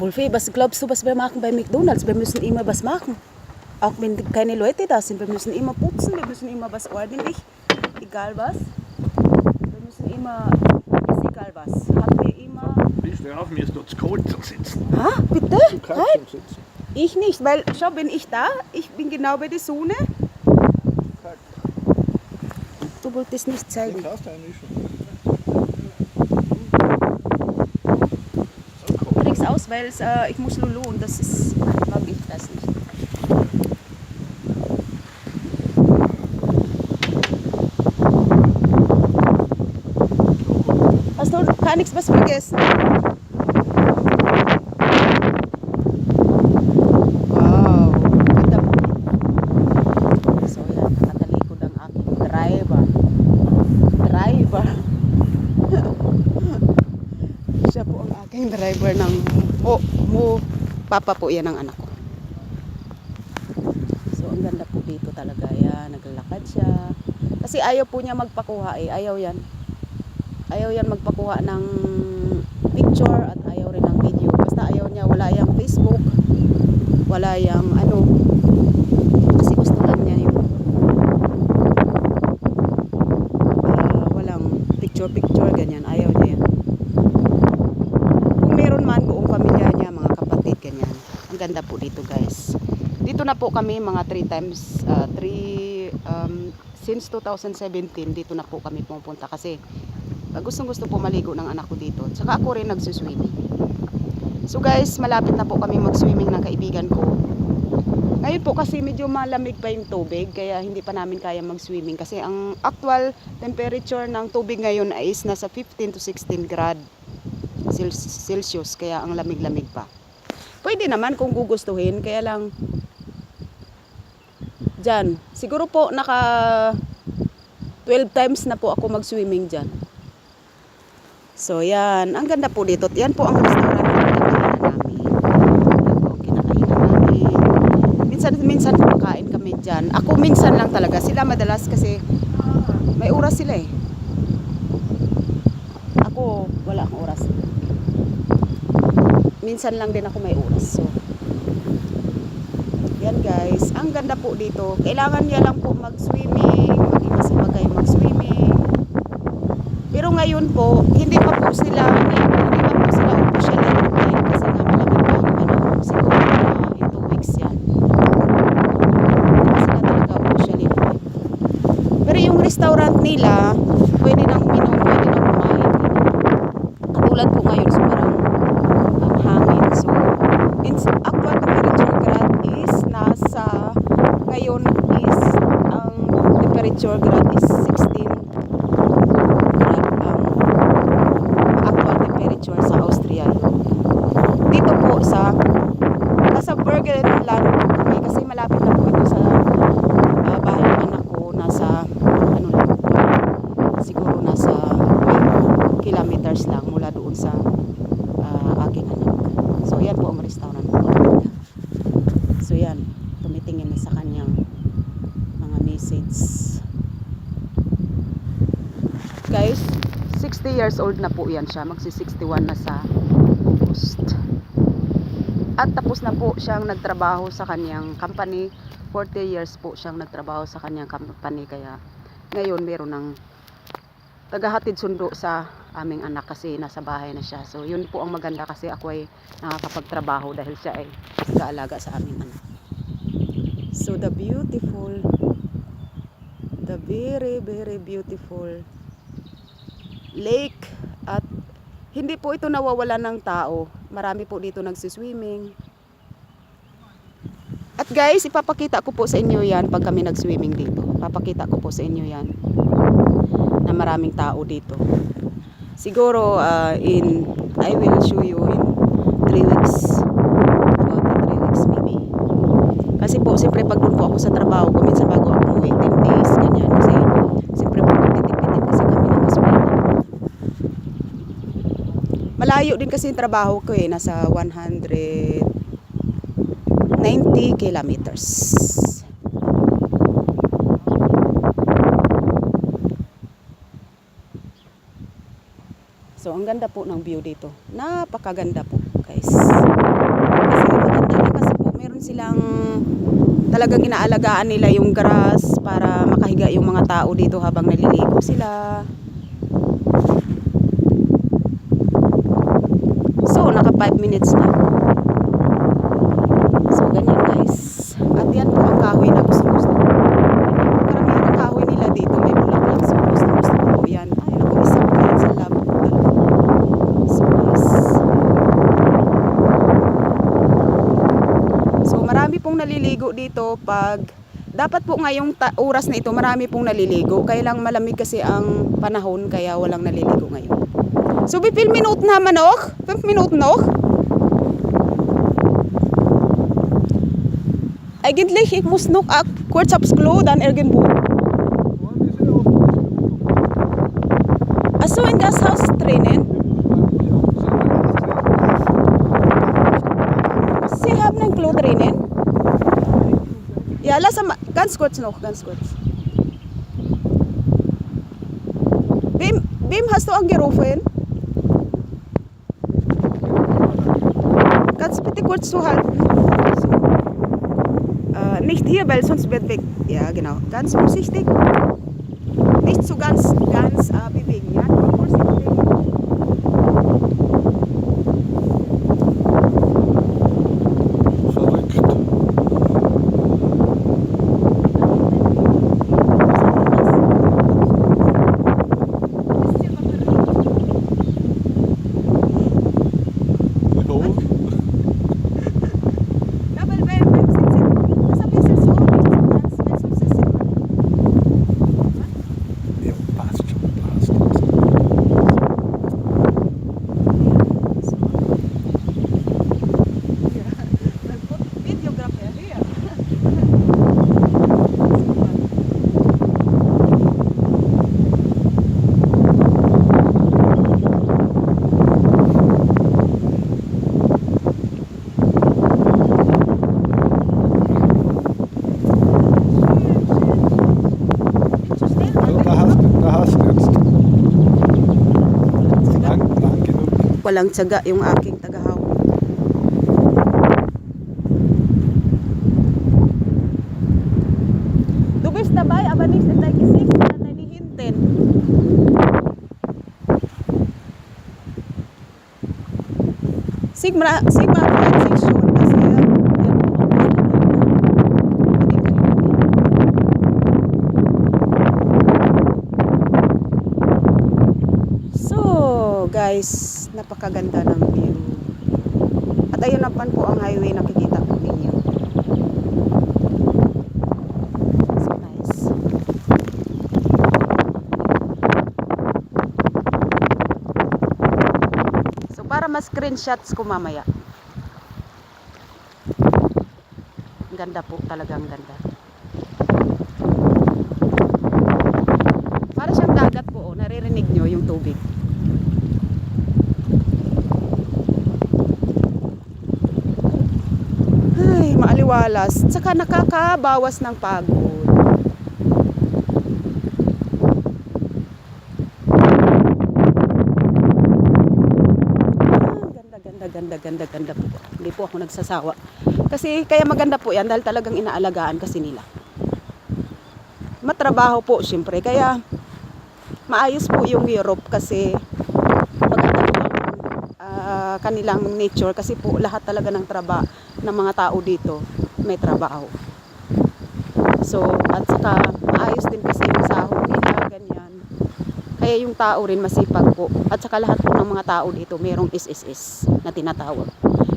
Wolfie, was glaubst du, was wir machen bei McDonalds? Wir müssen immer was machen. Auch wenn keine Leute da sind. Wir müssen immer putzen, wir müssen immer was ordentlich. Egal was. Wir müssen immer, ist egal was. Haben wir immer. Bist du auf, mir ist dort zu kalt zum Sitzen. Ah, bitte? Zu kalt Nein, zum Sitzen. ich nicht, weil, schau, bin ich da, ich bin genau bei der Sonne. Du wolltest nicht zeigen. kannst du eigentlich schon. Krieg's aus, weil äh, ich muss Lulu und das ist, mag ich das nicht. Hast du gar nichts was vergessen? Driver ng mo, mo papa po yan ang anak ko. So ang ganda po dito talaga yan, naglalakad siya. Kasi ayaw po niya magpakuha eh, ayaw yan. Ayaw yan magpakuha ng picture at ayaw rin ng video. Basta ayaw niya, wala yang Facebook, wala yang ano. Kasi gusto lang niya yung ah, walang picture-picture, ganyan. Ayaw niya yan. Kung meron man buong pamilya niya, mga kapatid, ganyan. Ang ganda po dito guys. Dito na po kami mga 3 times, 3, um, since 2017, dito na po kami pumunta kasi uh, gustong gusto po maligo ng anak ko dito. Tsaka ako rin nagsuswimming. So guys, malapit na po kami mag-swimming ng kaibigan ko. Ngayon po kasi medyo malamig pa yung tubig, kaya hindi pa namin kaya mag-swimming. Kasi ang actual temperature ng tubig ngayon ay is nasa 15 to 16 grad Cel- Celsius, kaya ang lamig-lamig pa. Pwede naman kung gugustuhin, kaya lang dyan. Siguro po naka 12 times na po ako mag-swimming dyan. So yan, ang ganda po dito. Yan po ang restaurant na namin. Namin. Minsan, minsan kumakain kami dyan. Ako minsan lang talaga. Sila madalas kasi may oras sila eh. Ako, wala akong oras. Minsan lang din ako may oras. So, yan guys. Ang ganda po dito. Kailangan niya lang po mag-swimming. Mag-imasipag kayo mag-swimming. Pero ngayon po, hindi pa po sila, hindi, pa po sila officially open kasi nga malamig pa ang ano, na weeks yan. Hindi talaga officially. Pero yung restaurant nila, pwede nang uminom, pwede nang kumain. Katulad po ngayon, sobrang um, hangin. So, in, actual temperature grad is nasa, ngayon is, ang temperature grad is 16 grad ang actual temperature sa Austria yun. Dito po sa nasa Bergenland po kami kasi malapit na po ito sa ah, bahay ng anak ko nasa ano lang siguro nasa 12 kilometers lang mula doon sa ah, aking anak. So yan po ang restaurant po. So yan, tumitingin na sa kanyang mga message guys 60 years old na po yan siya. Magsi 61 na sa August. At tapos na po siyang nagtrabaho sa kanyang company. 40 years po siyang nagtrabaho sa kanyang company. Kaya ngayon meron ng tagahatid sundo sa aming anak kasi nasa bahay na siya. So yun po ang maganda kasi ako ay nakakapagtrabaho dahil siya ay nag-aalaga sa aming anak. So the beautiful the very very beautiful lake at hindi po ito nawawala ng tao. Marami po dito nagsiswimming. At guys, ipapakita ko po sa inyo yan pag kami nagswimming dito. Papakita ko po sa inyo yan na maraming tao dito. Siguro uh, in I will show you in 3 weeks. About in 3 weeks maybe. Kasi po, siyempre pag doon po ako sa trabaho ko, bago ako umuwi, 10 days, ganyan. Kasi siyempre po magtitipid din kasi kami ng gasolina. Malayo din kasi yung trabaho ko eh, nasa 190 kilometers. So, ang ganda po ng view dito. Napakaganda po, guys. Meron silang talagang inaalagaan nila yung grass para makahiga yung mga tao dito habang naliligo sila. So, naka 5 minutes na. So, ganyan guys. At yan po ang kahoy na gusto gusto. Karamihan ng kahoy nila dito may bulaklak. So, gusto gusto po yan. Ay, naku, isa po yan sa lab. So, guys. So, marami pong naliligo dito pag dapat po ngayong oras na ito, marami pong naliligo. Kaya lang malamig kasi ang panahon, kaya walang naliligo ngayon. So, wie viel Minuten haben wir noch? Fünf Minuten noch? Eigentlich, ich muss noch kurz aufs Klo, dann irgendwo. Achso, in das Haus drinnen? Sie haben ein Klo drinnen? Ja, lass mal, ganz kurz noch, ganz kurz. Wem, wem hast du angerufen? Kurz zuhalten? So. Äh, nicht hier, weil sonst wird weg. Ja, genau. Ganz vorsichtig. Nicht so ganz, ganz äh, bewegen, ja? Nur vorsichtig. Walang tiyaga yung aking tagahawak. Du bist dabei, aber nicht in dein Gesicht, sondern deine hinten. Sigma, Sigma Transition kasi. So, guys, napakaganda ng view. At ayun naman po ang highway nakikita po ninyo. So nice. So para mas screenshots ko mamaya. Ang Ganda po, talagang ganda. Para siyang dagat po, oh. naririnig nyo yung tubig. Ay, maaliwalas. Tsaka nakakabawas ng pagod. Ah, ganda, ganda, ganda, po. Hindi po ako nagsasawa. Kasi kaya maganda po yan dahil talagang inaalagaan kasi nila. Matrabaho po, syempre. Kaya maayos po yung Europe kasi maganda po ah, kanilang nature kasi po lahat talaga ng trabaho ng mga tao dito may trabaho. So, at saka maayos din kasi yung sahod nila, ganyan. Kaya yung tao rin masipag po. At saka lahat po ng mga tao dito mayroong SSS na tinatawag.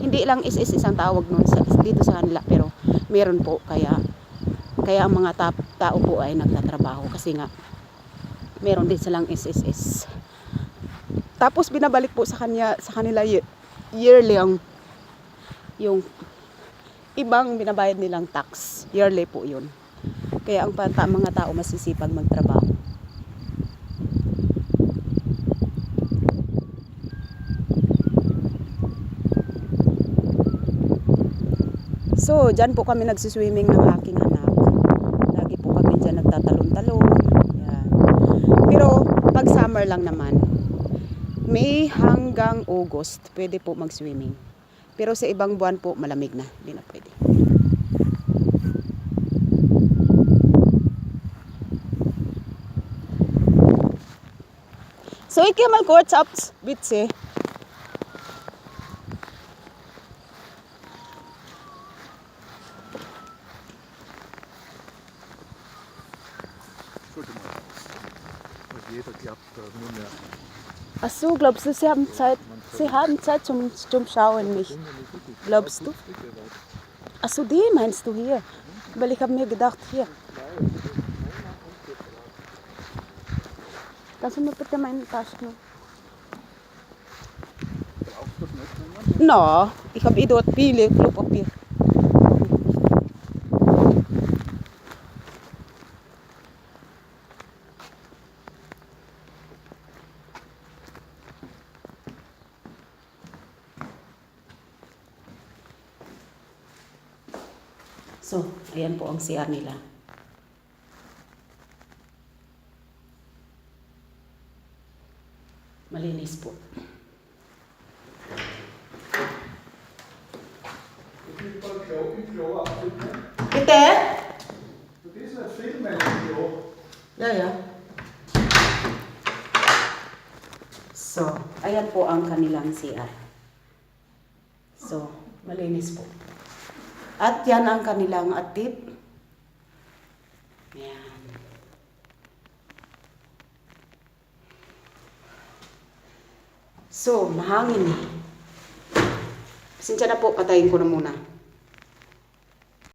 Hindi lang SSS ang tawag nun sa, dito sa kanila pero meron po kaya kaya ang mga ta- tao po ay nagtatrabaho kasi nga meron din silang SSS. Tapos binabalik po sa kanya sa kanila ye- yearly ang yung ibang binabayad nilang tax. Yearly po 'yun. Kaya ang pata, mga tao masisipag magtrabaho. So, dyan po kami nagsiswimming ng aking anak. Lagi po kami dyan nagtatalon-talon. Pero, pag summer lang naman, May hanggang August, pwede po mag-swimming. Pero sa ibang buwan po, malamig na. Hindi na pwede. So ik heb mijn kort op bitse. Ach so, glaubst du, sie haben Zeit? Sie haben Zeit zum, zum Schauen nicht? Glaubst du? Ach so, die meinst du hier? Weil ich habe mir gedacht, hier. Kannst du mir bitte meinen Taschen? No, ich habe eh dort viele Klopapier. Ang CR nila. Malinis po. Är så här filmvideo. Ja, ja. So, ayan po ang kanilang CR. So, malinis po. At yan ang kanilang atip. So, mahangin. Pasensya na po, patayin ko na muna.